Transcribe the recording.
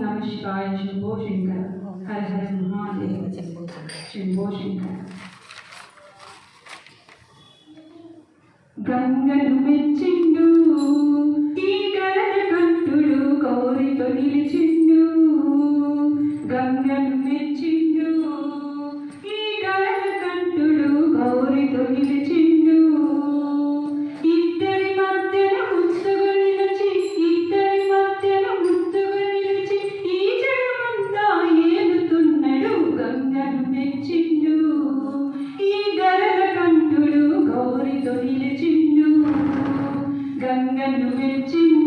నమ శివాయ శంభో హర హర మహాదేవ శంభో శంకర గంగను మెచ్చిండు ఈ గరణ కంటుడు కౌరితో నిలిచిండు. గంగను మెచ్చిండు തൊഴിൽ ചിന്നു ഗംഗനുവിൽ ചിന്നു.